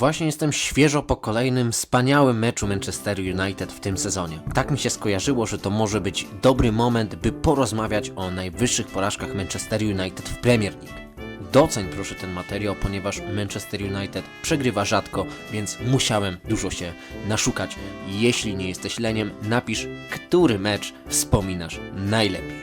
Właśnie jestem świeżo po kolejnym wspaniałym meczu Manchester United w tym sezonie. Tak mi się skojarzyło, że to może być dobry moment, by porozmawiać o najwyższych porażkach Manchester United w Premier League. Doceń proszę ten materiał, ponieważ Manchester United przegrywa rzadko, więc musiałem dużo się naszukać. Jeśli nie jesteś leniem, napisz, który mecz wspominasz najlepiej.